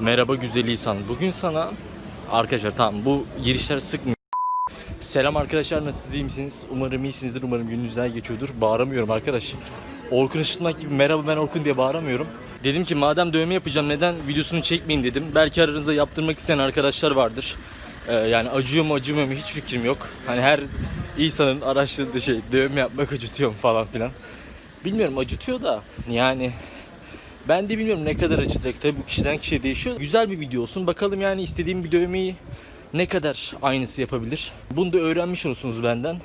Merhaba güzel insan. Bugün sana arkadaşlar tamam bu girişler sıkmıyor. Selam arkadaşlar nasılsınız iyi misiniz? Umarım iyisinizdir. Umarım gününüz güzel geçiyordur. Bağıramıyorum arkadaş. Orkun Işıtmak gibi merhaba ben Orkun diye bağıramıyorum. Dedim ki madem dövme yapacağım neden videosunu çekmeyeyim dedim. Belki aranızda yaptırmak isteyen arkadaşlar vardır. Ee, yani acıyor mu acımıyor mu hiç fikrim yok. Hani her insanın araştırdığı şey dövme yapmak acıtıyor mu falan filan. Bilmiyorum acıtıyor da yani ben de bilmiyorum ne kadar acıtacak. Tabii bu kişiden kişiye değişiyor. Güzel bir video olsun. Bakalım yani istediğim bir dövmeyi ne kadar aynısı yapabilir. Bunu da öğrenmiş olursunuz benden.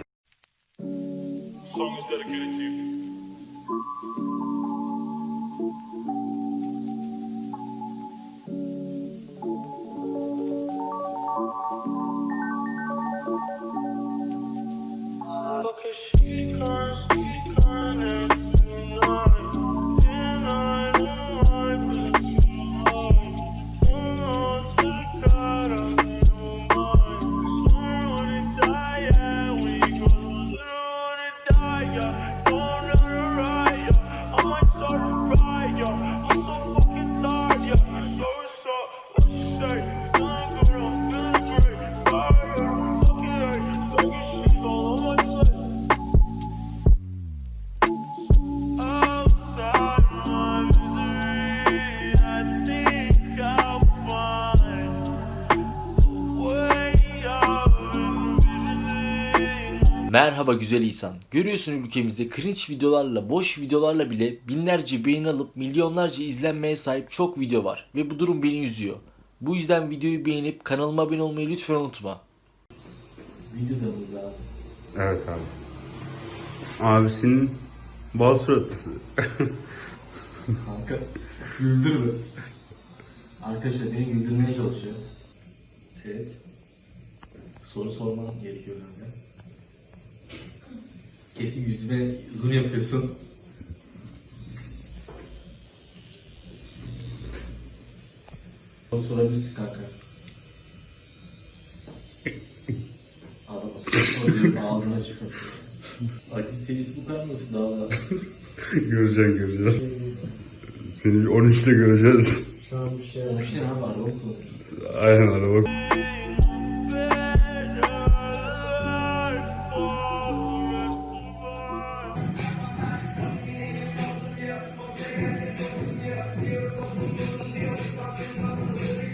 Merhaba güzel insan. Görüyorsun ülkemizde cringe videolarla, boş videolarla bile binlerce beğeni alıp milyonlarca izlenmeye sahip çok video var. Ve bu durum beni üzüyor. Bu yüzden videoyu beğenip kanalıma abone olmayı lütfen unutma. Videodayız abi. Evet abi. Abisinin bal suratlısı. Kanka güldürme. Arkadaşlar beni güldürmeye çalışıyor. Evet. Soru sormam gerekiyor kanka. Kesin yüzüme zoom yapıyorsun. Sorabilirsin kanka. Adam soru soruyor ağzına çıkıyor. Acı serisi bu kadar mı? Daha da. göreceksin göreceksin. Seni 13'te göreceğiz. O şey ne abi araba kullanıyor. Aynen araba.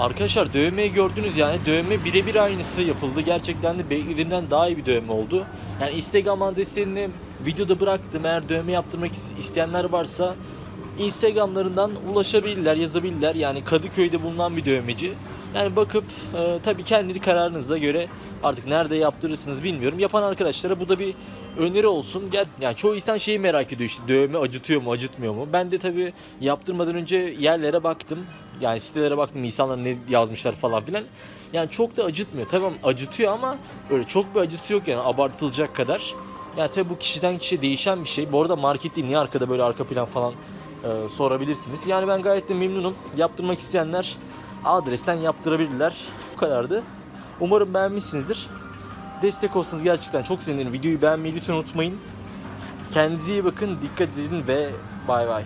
Arkadaşlar dövmeyi gördünüz yani dövme birebir aynısı yapıldı. Gerçekten de beklediğimden daha iyi bir dövme oldu. Yani Instagram adreslerini videoda bıraktım. Eğer dövme yaptırmak is- isteyenler varsa Instagramlarından ulaşabilirler, yazabilirler. Yani Kadıköy'de bulunan bir dövmeci. Yani bakıp e, tabii kendi kararınıza göre artık nerede yaptırırsınız bilmiyorum. Yapan arkadaşlara bu da bir öneri olsun. Gel, yani çoğu insan şeyi merak ediyor işte dövme acıtıyor mu acıtmıyor mu? Ben de tabii yaptırmadan önce yerlere baktım. Yani sitelere baktım insanlar ne yazmışlar falan filan. Yani çok da acıtmıyor. Tamam acıtıyor ama öyle çok bir acısı yok yani abartılacak kadar. Yani tabii bu kişiden kişiye değişen bir şey. Bu arada market değil niye arkada böyle arka plan falan e, sorabilirsiniz. Yani ben gayet de memnunum. Yaptırmak isteyenler adresten yaptırabilirler. Bu kadardı. Umarım beğenmişsinizdir. Destek olsanız gerçekten çok sevinirim. Videoyu beğenmeyi lütfen unutmayın. Kendinize iyi bakın, dikkat edin ve bay bay.